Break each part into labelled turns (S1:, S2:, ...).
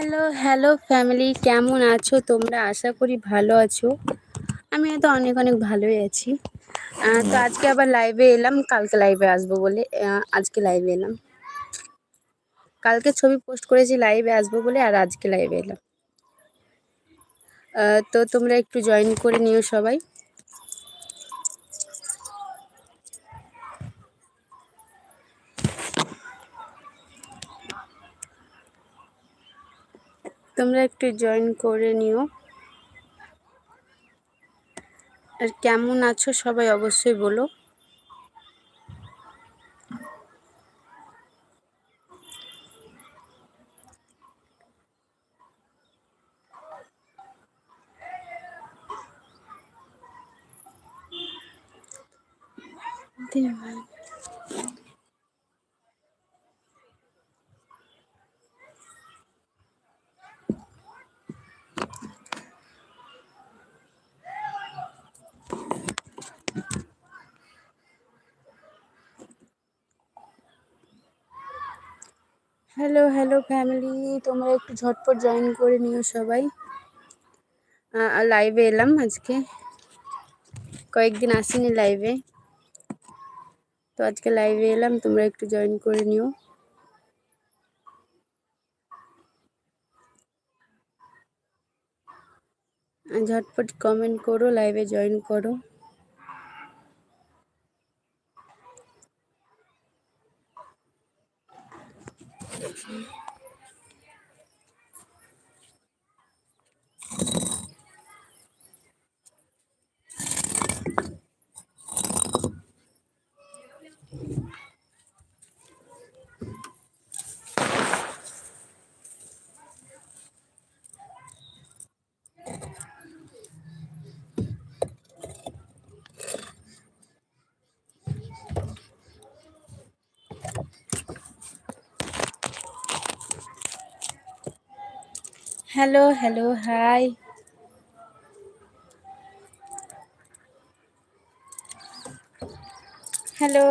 S1: Hello hello family কেমন আছো? তোমরা আশা করি ভালো আছো। আমি তো অনেক অনেক ভালোই আছি। তো আজকে আবার লাইভে এলাম। কালকে লাইভে আসব বলে আজকে লাইভে এলাম। কালকে ছবি পোস্ট করেছি লাইভে আসব বলে, আর আজকে লাইভে এলাম। তো তোমরা একটু জয়েন করে নিও সবাই। তোমরা একটু জয়েন করে নিও। আর কেমন আছো সবাই অবশ্যই বলো। হ্যালো হ্যালো ফ্যামিলি তোমরা একটু ঝটপট জয়েন করে নিও সবাই। লাইভে এলাম আজকে। কয়েকদিন আসিনি লাইভে তো আজকে লাইভে এলাম, তোমরা একটু জয়েন করে নিও। ঝটপট কমেন্ট করো লাইভে জয়েন করো। Hello hello hi hello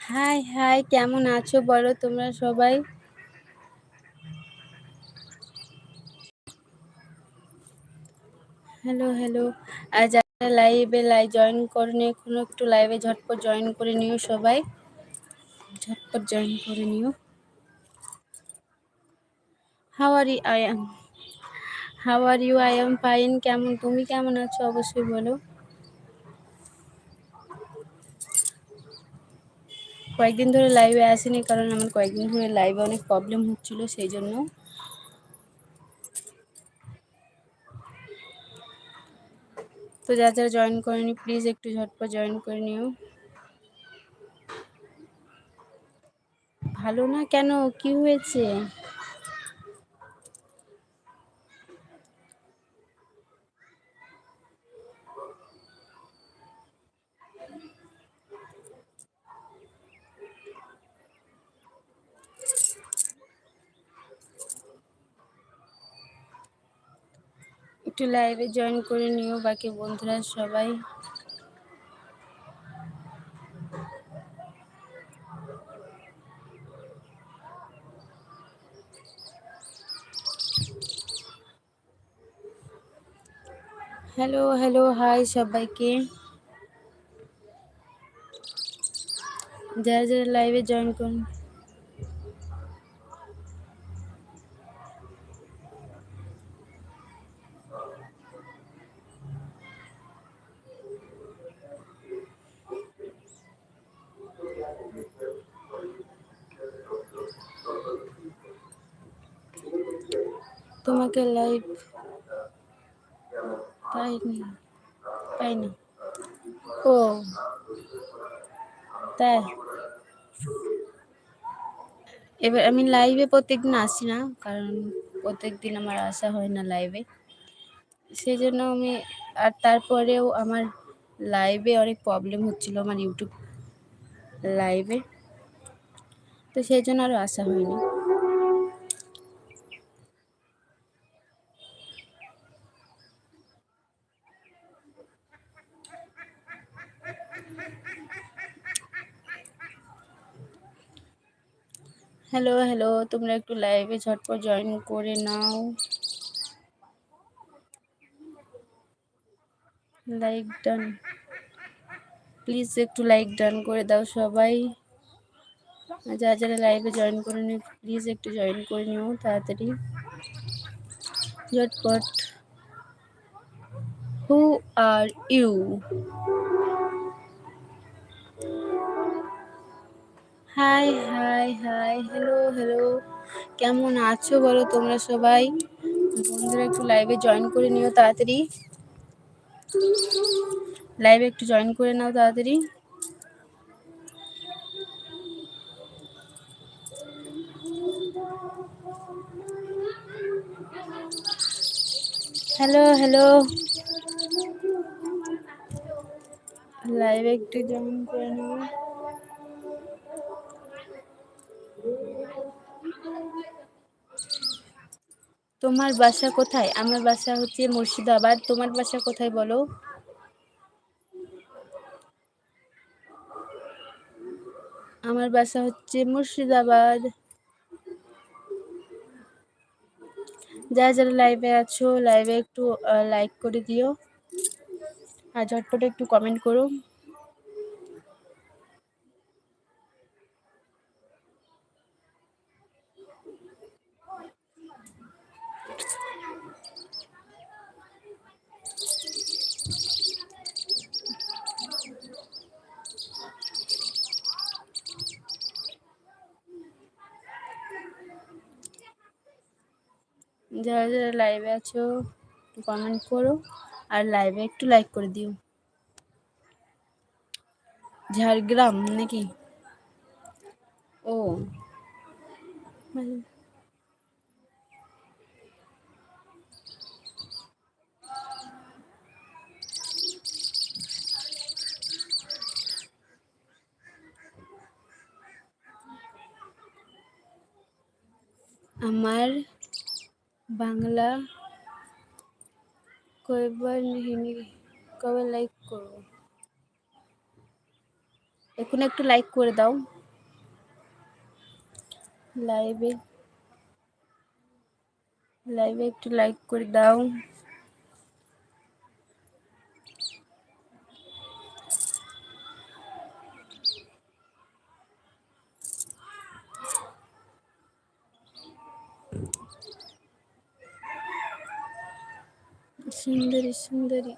S1: hi hi কেমন আছো বলো তোমরা সবাই? হ্যালো হ্যালো আর যারা লাইভে লাইভ জয়েন করনি এখনও একটু লাইভে ঝটপট জয়েন করে নিও সবাই। ঝটপট জয়েন করে নিও। How are I am how are you I am fine কেমন? তুমি কেমন আছো? অবশ্যই বলো। কয়েকদিন ধরে লাইভে আসিনি কারণ আমার কয়েকদিন ধরে লাইভে অনেক প্রবলেম হচ্ছিল, সেই জন্য। তো যা যারা জয়েন করেনি প্লিজ একটু ঝটপট জয়েন করে নিও। ভালো না কেন? কি হয়েছে? একটু লাইভে জয়েন করে নিও বাকি বন্ধুরা সবাই। হ্যালো হ্যালো হাই সবাইকে যারা যারা লাইভে জয়েন করুন তোমাকে লাইভ পাইনি পাইনি ও তাই এবার আমি লাইভে প্রত্যেকদিন আসি না, কারণ প্রত্যেকদিন আমার আসা হয় না লাইভে সেই জন্য আমি, আর তারপরেও আমার লাইভে অনেক প্রবলেম হচ্ছিল আমার ইউটিউব লাইভে তো সেই জন্য আরও আসা হয়নি। হ্যালো হ্যালো তোমরা একটু লাইভে ঝটপট জয়েন করে নাও। লাইক ডান প্লিজ একটু লাইক ডান করে দাও সবাই। যারা যারা লাইভে জয়েন করে নিও প্লিজ একটু জয়েন করে নিও তাড়াতাড়ি। ঝটপট। Who are you hi hi hi hi hello hello কেমন আছো বলো তোমরা সবাই? বন্ধুরা একটু লাইভে জয়েন করে নিও তাড়াতাড়ি। লাইভে একটু জয়েন করে নাও তাড়াতাড়ি। হ্যালো হ্যালো লাইভে একটু জয়েন করে নাও। তোমার বাসা কোথায়? আমার বাসা হচ্ছে মুর্শিদাবাদ। তোমার বাসা কোথায় বলো? আমার বাসা হচ্ছে মুর্শিদাবাদ। যারা যারা লাইভে আছো লাইভে একটু লাইক করে দিও। আর ঝটপট একটু কমেন্ট করো। যারা যারা লাইভে আছো, একটু কমেন্ট করো আর লাইভে একটু লাইক করে দিও। ঝাড়গ্রাম নাকি? ও। আমার বাংলা কয়বার হিন্দি কবে লাইক করব। এখন একটু লাইক করে দাও। লাইভে লাইভে একটু লাইক করে দাও। সুন্দরী সুন্দরী।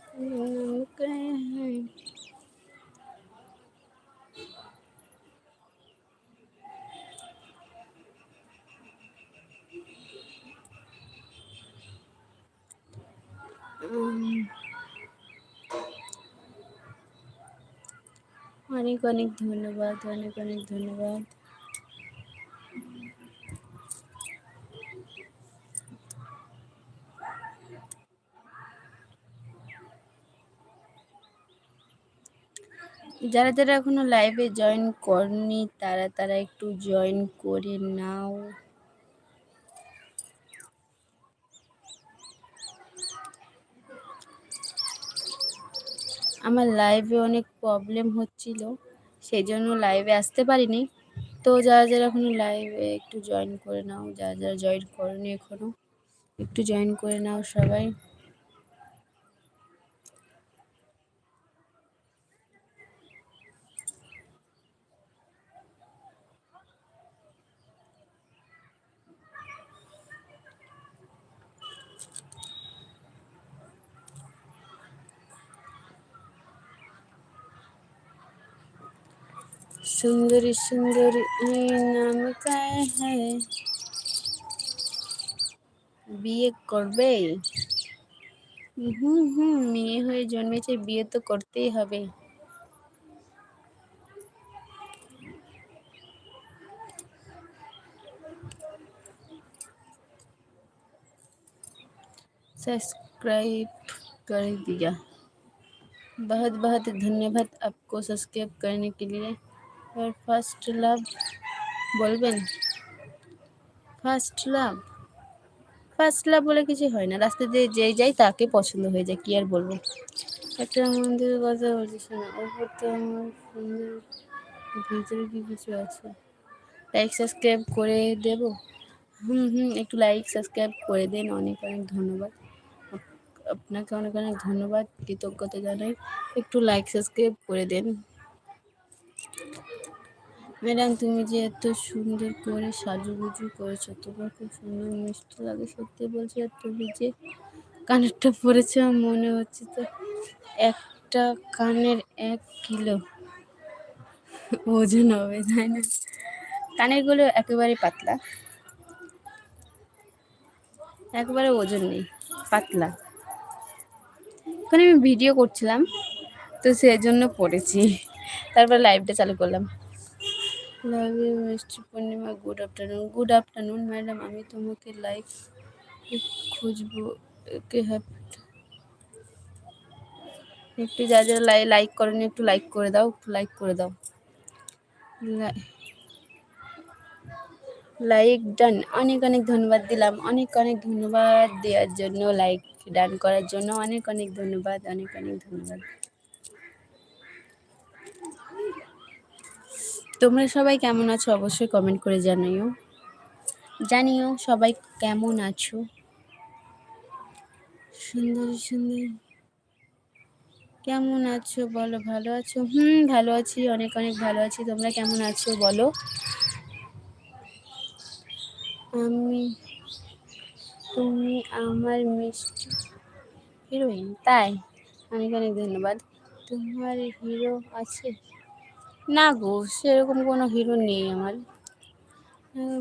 S1: অনেক অনেক ধন্যবাদ অনেক অনেক ধন্যবাদ। যারা যারা এখনও লাইভে জয়েন করনি, তারা তারা একটু জয়েন করে নাও। আমার লাইভে অনেক প্রবলেম হচ্ছিল সেই জন্য লাইভে আসতে পারিনি। তো যারা যারা এখনও লাইভে একটু জয়েন করে নাও, যারা যারা জয়েন করনি এখনও, একটু জয়েন করে নাও সবাই। सुंदरी सुंदरी নাম কায় হ্যায় বিয়ে করবে হুম হুম মেয়ে হয়ে জন্মেছে বিয়ে তো করতেই হবে सब्सक्राइब कर दिया बहुत बहुत धन्यवाद आपको सब्सक्राइब करने के लिए আর ফার্স্ট লাভ বলবেন? ফার্স্ট লাভ ফার্স্ট লাভ বলে কিছু হয় না। রাস্তা দিয়ে যেই যাই তাকে পছন্দ হয়ে যায়। কি আর বলব? একটা মন্দিরের কথা বলছি শোনা। ওপর তো আমার সুন্দর ভিতরে কি কিছু আছে? লাইক সাবস্ক্রাইব করে দেব? হুম হুম একটু লাইক সাবস্ক্রাইব করে দেন। অনেক অনেক ধন্যবাদ। আপনাকে অনেক অনেক ধন্যবাদ। কৃতজ্ঞতা জানাই। একটু লাইক সাবস্ক্রাইব করে দেন। ম্যাডাম, তুমি যে এত সুন্দর করে সাজুগুজু করেছ, তোমার খুব সুন্দর মিষ্টি লাগে, সত্যি বলছি, আর তুমি যে কানেরটা পরেছো মনে হচ্ছে তো একটা কানের এক কিলো ওজন হবে, তাই না? কানেরগুলো একেবারে পাতলা। একবারে ওজন নেই, পাতলা। ওখানে আমি ভিডিও করছিলাম, তো সেজন্য পড়েছি। তারপর লাইভটা চালু করলাম। লাইভে মিষ্টি Purnima good afternoon good afternoon madam আমি তোমাকে লাইক খুঁজবো কে হ্যাপি একটু যা যা লাইক করেন, একটু লাইক করে দাও, একটু লাইক করে দাও। লাইক ডান অনেক অনেক ধন্যবাদ দিলাম। অনেক অনেক ধন্যবাদ দেওয়ার জন্য লাইক ডান করার জন্য। অনেক অনেক ধন্যবাদ, অনেক অনেক ধন্যবাদ। তোমরা সবাই কেমন আছো? অবশ্যই কমেন্ট করে জানিও। জানিও সবাই কেমন আছো? সুন্দর সুন্দর। কেমন আছো? বলো, ভালো আছো? হুম, ভালো আছি, অনেক অনেক ভালো আছি। তোমরা কেমন আছো? বলো। আমি, তুমি, আমার মিষ্টি হিরোইন, তাই? অনেক অনেক ধন্যবাদ। তোমার হিরো আছে? না গো, সেরকম কোনো হিরো নেই আমার।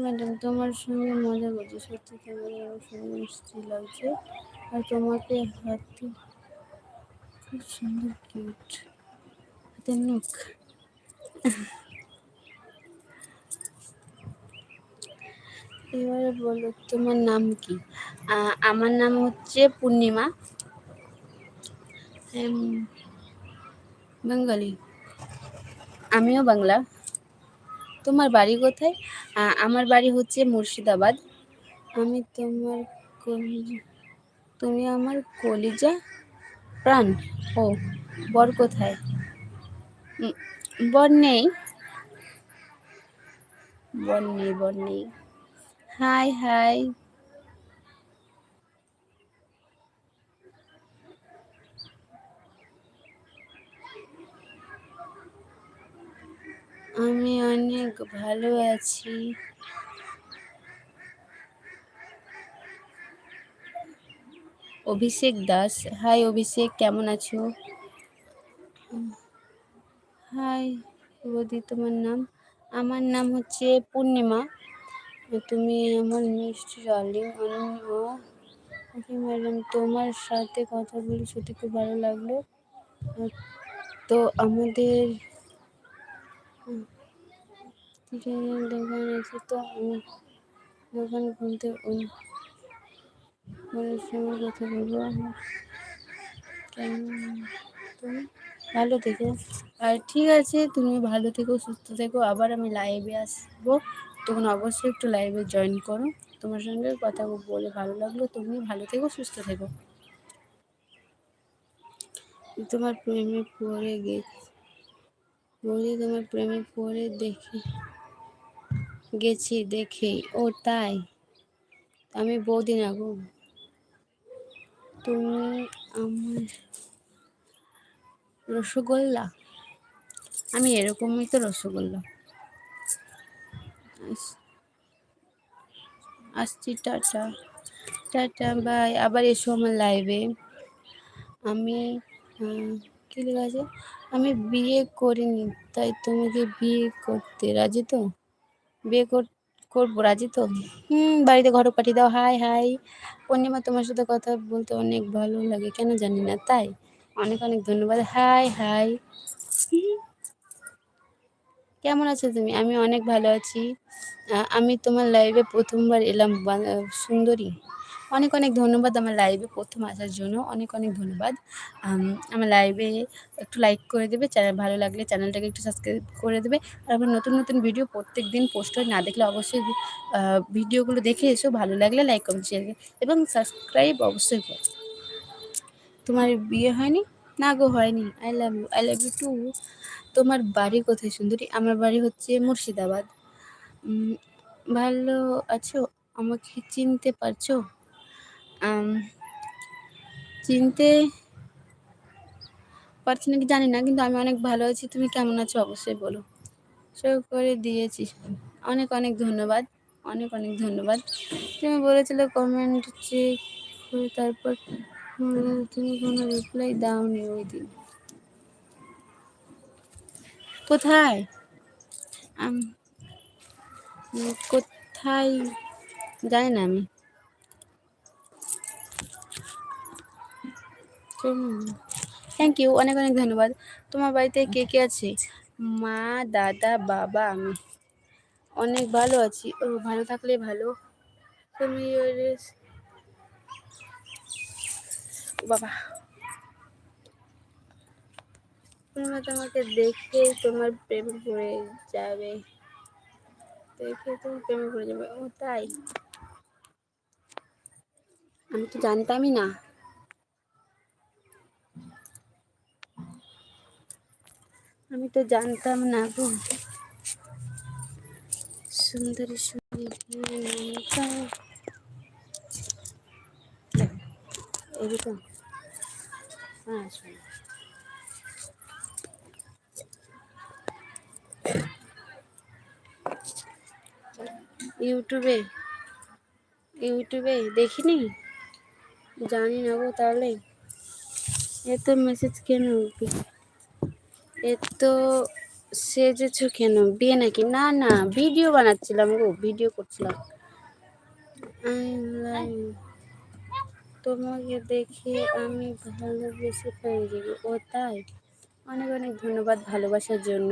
S1: ম্যাডাম তোমার সঙ্গে মজা করছে, সত্যি তোমার সঙ্গে মিষ্টি লাগছে। আর তোমাকে হাতে খুব সুন্দর কিউট হাতের নখ এবারে বলো, তোমার নাম কি? আমার নাম হচ্ছে পূর্ণিমা। বেঙ্গলি আমিও বাংলা। তোমার বাড়ি কোথায়? আমার বাড়ি হচ্ছে মুর্শিদাবাদ। আমি তোমার তুমি আমার কলিজা প্রাণ। ও, বর কোথায়? বর নেই। বর নেই বর নেই। Hi hi. আমি অনেক ভালো আছি। অভিষেক দাস, হাই অভিষেক, কেমন আছো? হাই বৌদি তোমার নাম? আমার নাম হচ্ছে পূর্ণিমা। তুমি আমার মিষ্টি ডার্লিং ওকে ম্যাডাম, তোমার সাথে কথা বলে সত্যি খুব ভালো লাগল। তো আমাদের দোকান আছে তো আমি দোকান খুলতে কথা বলব তুমি? ভালো থেকো। আর ঠিক আছে, তুমি ভালো থেকো, সুস্থ থেকো। আবার আমি লাইভে আসব। তখন অবশ্যই একটু লাইভে জয়েন করো। তোমার সঙ্গে কথা বলে ভালো লাগল। তুমি ভালো থেকো, সুস্থ থেকো। তোমার প্রেমে পড়ে গেছি। বলি তোমার প্রেমে পড়ে দেখি। গেছি দেখে ও তাই। আমি বৌদিন আগো তুমি আমার রসগোল্লা? আমি এরকমই তো রসগোল্লা। আসছি, টাটা। Tata, by. আবার এসো আমার লাইভে আমি কী আছে? আমি বিয়ে করিনি, তাই তুমি তোমাকে বিয়ে করতে রাজি তো? বিয়ে করব, রাজি তো? হুম, বাড়িতে ঘর পাঠিয়ে দাও, হাই হাই। পূর্ণিমা তোমার সাথে কথা বলতে অনেক ভালো লাগে, কেন জানি না, তাই? অনেক অনেক ধন্যবাদ, হাই হাই। কেমন আছো তুমি? আমি অনেক ভালো আছি। আমি তোমার লাইভে প্রথমবার এলাম সুন্দরী। অনেক অনেক ধন্যবাদ আমার লাইভে প্রথম আসার জন্য। অনেক অনেক ধন্যবাদ। আমার লাইভে একটু লাইক করে দেবে। চ্যানেল ভালো লাগলে চ্যানেলটাকে একটু সাবস্ক্রাইব করে দেবে। তারপর নতুন নতুন ভিডিও প্রত্যেক দিন পোস্ট হয়, না দেখলে অবশ্যই ভিডিওগুলো দেখে এসো। ভালো লাগলে লাইক কমেন্ট শেয়ার এবং সাবস্ক্রাইব অবশ্যই করো। তোমার বিয়ে হয়নি? না গো, হয়নি। I love you I love you too তোমার বাড়ি কোথায় সুন্দরী? আমার বাড়ি হচ্ছে মুর্শিদাবাদ। ভালো আছো? আমাকে চিনতে পারছ? চিনতে পারছি নাকি জানি না, কিন্তু আমি অনেক ভালো আছি। তুমি কেমন আছো অবশ্যই বলো। শো করে দিয়েছি। অনেক অনেক ধন্যবাদ। অনেক অনেক ধন্যবাদ। তুমি বলেছিলে কমেন্ট চেক করে তারপর তুমি কোনো রিপ্লাই দাওনি ওই দিন। কোথায়? কোথায়? জানি না আমি। থ্যাংক ইউ অনেক অনেক ধন্যবাদ। তোমার বাড়িতে কে কে আছে? মা, দাদা, বাবা, আমি। অনেক ভালো আছি। ও, ভালো থাকলে ভালো। তুমি বাবা। তুমি তোমাকে দেখে তোমার প্রেমে পড়ে যাবে। দেখে তুমি প্রেমে পড়ে যাবে। ও, তাই। আমি তো জানতামই না। আমি তো জানতাম না গো। সুন্দরী। এরকম। হ্যাঁ শোনো। ইউটিউবে ইউটিউবে দেখিনি? জানি না গো তাহলে। এত মেসেজ কেন এত সেজেছ কেন? বিয়ে নাকি? না না ভিডিও বানাচ্ছিলাম গো ভিডিও করছিলাম. তোমাকে দেখে আমি ভালোবেসে ফেলে ও তাই? অনেক অনেক ধন্যবাদ ভালোবাসার জন্য।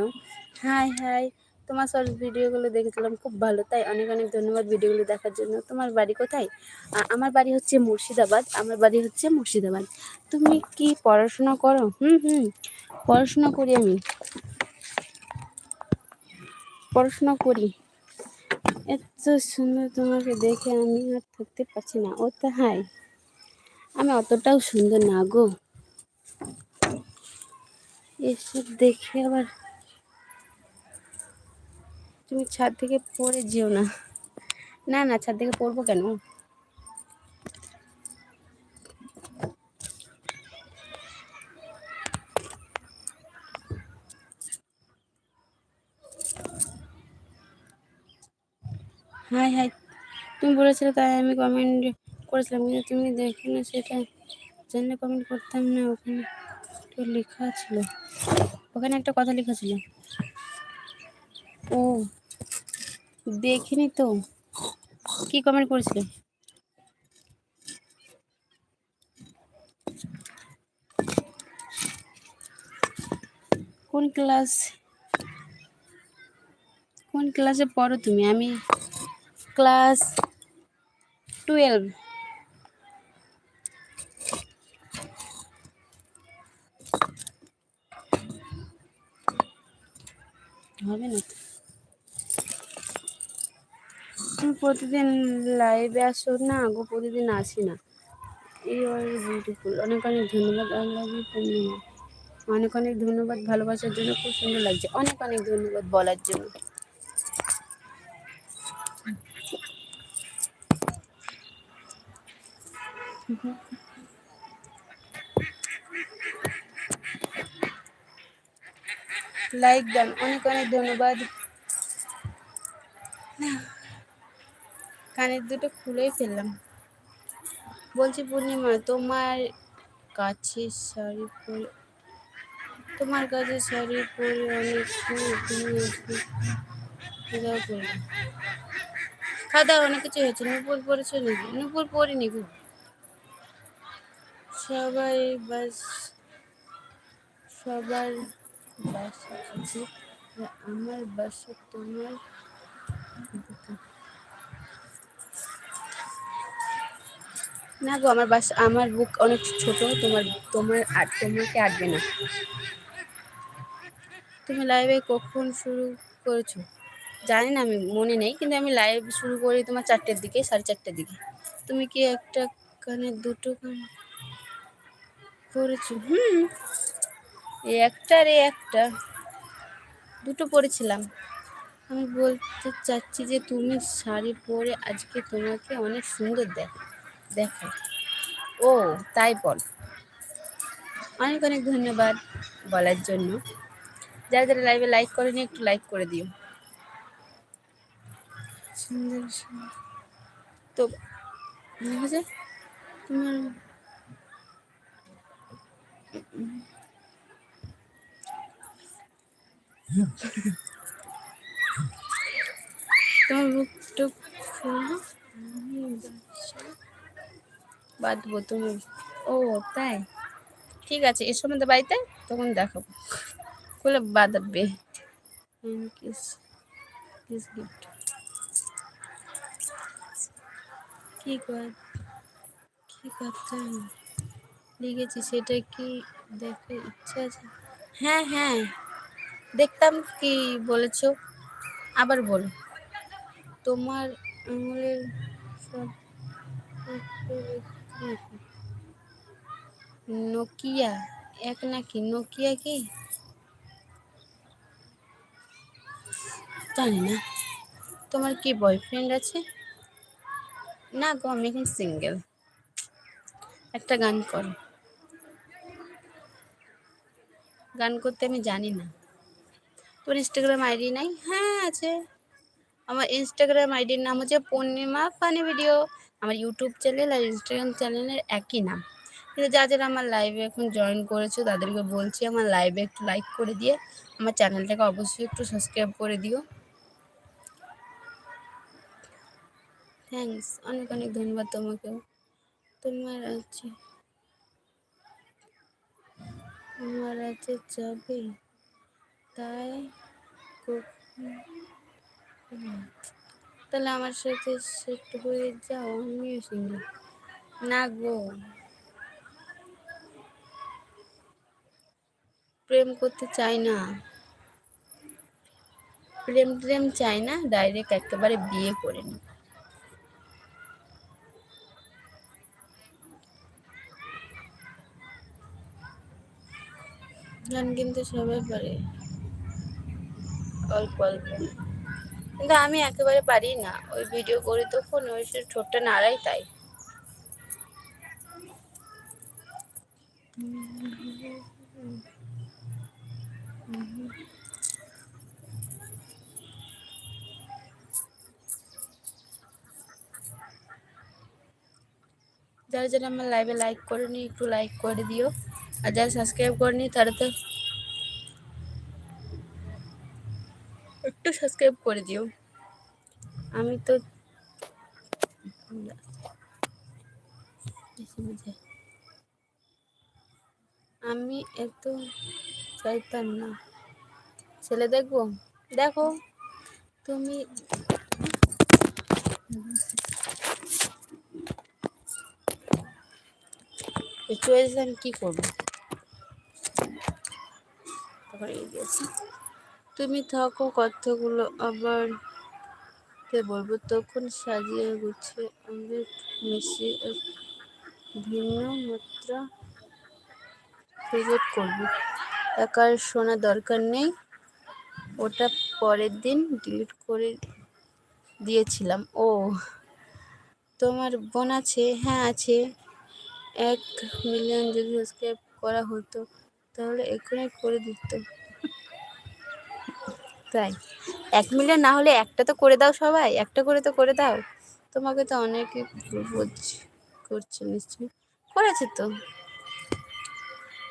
S1: Hi hi. তোমার সব ভিডিওগুলো দেখেছিলাম, খুব ভালো। তাই অনেক অনেক ধন্যবাদ ভিডিওগুলো দেখার জন্য। তোমার বাড়ি কোথায়? আমার বাড়ি হচ্ছে মুর্শিদাবাদ, আমার বাড়ি হচ্ছে মুর্শিদাবাদ। তুমি কি পড়াশোনা করো? হুম হুম, পড়াশোনা করি আমি। পড়াশোনা করি। এত সুন্দর তোমাকে দেখে আমি আর থাকতে পারছি না। ও তাই আমি অতটাও সুন্দর না গো। এসব দেখে আবার তুমি ছাদ থেকে পড়ে যেও না। না না, ছাদ থেকে পড়ব কেন? হাই হাই, তুমি বলেছিলে তাই আমি কমেন্ট করেছিলাম, কিন্তু তুমি দেখো না সেটা জানলে কমেন্ট করতাম না, ওখানে তো লেখা ছিল। ওখানে একটা কথা লেখা ছিল। ও দেখিনি তো। কি কমেন্ট করেছিলে? কোন ক্লাস কোন ক্লাসে পড়ো তুমি? আমি ক্লাস টুয়েলভ হবে না তো। তুমি প্রতিদিন লাইভে আসো না, গো প্রতিদিন আসি না। এই বিউটিফুল অনেক অনেক ধন্যবাদ ইউ পূর্ণিমা অনেক অনেক ধন্যবাদ ভালোবাসার জন্য, খুব সুন্দর লাগছে। অনেক অনেক ধন্যবাদ বলার জন্য। লাইক দেন, অনেক অনেক ধন্যবাদ। কানের দুটো খুলেই ফেললাম। বলছি, পূর্ণিমা, তোমার কাছে শাড়ি পরে, তোমার কাছে শাড়ি পরে অনেক তুমি খাওয়া দাওয়া অনেক কিছু হয়েছে। নুপুর পরেছো নাকি? নুপুর পরিনি গো সবাই বাস, সবার বাসা আমার বাসা তোমার না গো, আমার বাসা আমার বুক অনেক ছোট, তোমার তোমার তোমাকে আটবে না। তুমি লাইভে কখন শুরু করেছ? জানি না, আমি মনে নেই, কিন্তু আমি লাইভ শুরু করি তোমার চারটের দিকে, সাড়ে চারটের দিকে। তুমি কি একটা কানে দুটো কান পরেছো হুম। এই একটা রে একটা। দুটো পরেছিলাম আমি বলতে চাচ্ছি যে তুমি শাড়ি পরে আজকে তোমাকে অনেক সুন্দর দেখ দেখো। ও তাই বল। অনেক অনেক ধন্যবাদ বলার জন্য। যারা যারা লাইভে লাইক করেনি একটু লাইক করে দিও। সুন্দর। তো তোমার তোমার বুক টুক খুললো আমি বাঁধবো তুমি। ও, তাই? ঠিক আছে এর সময় বাড়িতে, তখন দেখাবো। খুলে বাঁধাবে কিস কিস গিফট কি কর কি কথা লিখেছি, সেটা কি দেখে ইচ্ছা আছে? হ্যাঁ হ্যাঁ। দেখতাম কি বলেছ। আবার বলো। তোমার আঙুলের সব নোকিয়া, এক নাকি? নোকিয়া কি? জানি না। তোমার কি বয়ফ্রেন্ড আছে? না গো, আমি এখন সিঙ্গেল একটা গান করো। গান করতে আমি জানি না। তোর ইনস্টাগ্রাম আইডি নাই? হ্যাঁ আছে। আমার ইনস্টাগ্রাম আইডির নাম হচ্ছে পূর্ণিমা ফানি ভিডিও আমার ইউটিউব চ্যানেল আর ইনস্টাগ্রাম চ্যানেলের একই নাম। কিন্তু যা যারা আমার লাইভে এখন জয়েন করেছ, তাদেরকে বলছি আমার লাইভে একটু লাইক করে দিয়ে আমার চ্যানেলটাকে অবশ্যই একটু সাবস্ক্রাইব করে দিও। থ্যাঙ্কস অনেক অনেক ধন্যবাদ তোমাকেও। তোমার আছে তোমার আছে যাবে, তাই তাহলে আমার সাথে সেট হয়ে যাও, আমিও সিঙ্গেল না গো। প্রেম করতে চাই না। প্রেম প্রেম চাই না ডাইরেক্ট একেবারে বিয়ে করে নি গান কিন্তু সবাই পারে। অল্প অল্প। কিন্তু আমি একেবারে পারি না। ওই ভিডিও করি তখন ওই ঠোঁটটা নাড়াই তাই। যারা যারা আমার লাইভে লাইক করেনি, একটু লাইক করে দিও। আর যারা সাবস্ক্রাইব করেনি, তারা তো একটু সাবস্ক্রাইব করে দিও। আমি তো আমি এত চাইতাম না। ছেলে দেখব? দেখো। তুমি চয়েস আমি কি করব? এই দিয়েছি তুমি থাকো, কথাগুলো আবার বলব? তখন সাজিয়ে গুছিয়ে আমাদের মিশিয়ে ভিন্ন মাত্রা ক্রিয়েট করব। একার শোনা দরকার নেই। ওটা পরের দিন ডিলিট করে দিয়েছিলাম। ও, তোমার বোন আছে? হ্যাঁ আছে। এক মিলিয়ন যদি সাবস্ক্রাইব করা হতো, তাহলে এখনই করে দিত। তাই। এক মিলিয়ন না হলে একটা তো করে দাও সবাই, একটা করে তো করে দাও। তোমাকে তো অনেকে করছে নিশ্চয়ই। করেছে তো।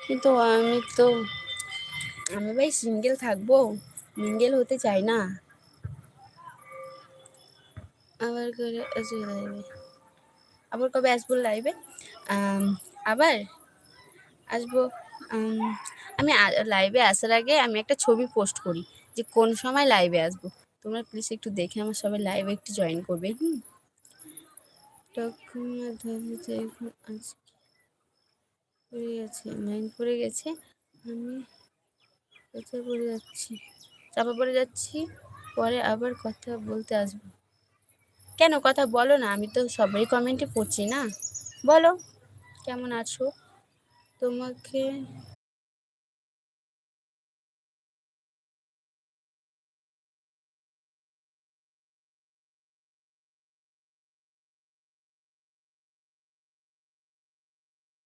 S1: কিন্তু আমি তো, আমি ভাই সিঙ্গেল থাকব সিঙ্গেল হতে চাই না। আবার করে আবার কবে আসব লাইভে আবার আসব, আমি লাইভে আসার আগে আমি একটা ছবি পোস্ট করি। যে কোন সময় লাইভে আসব। তোমরা প্লিজ একটু দেখে আমার সবাই লাইভে একটু জয়েন করবে, হুম? পড়ে গেছে মাইন্ড পড়ে গেছে, আমি পড়ে যাচ্ছি। চাপা পড়ে যাচ্ছি, পরে আবার কথা বলতে আসব। কেন কথা বলো না, আমি তো সবারই কমেন্টে পড়ছি না। বলো, কেমন আছো? তোমাকে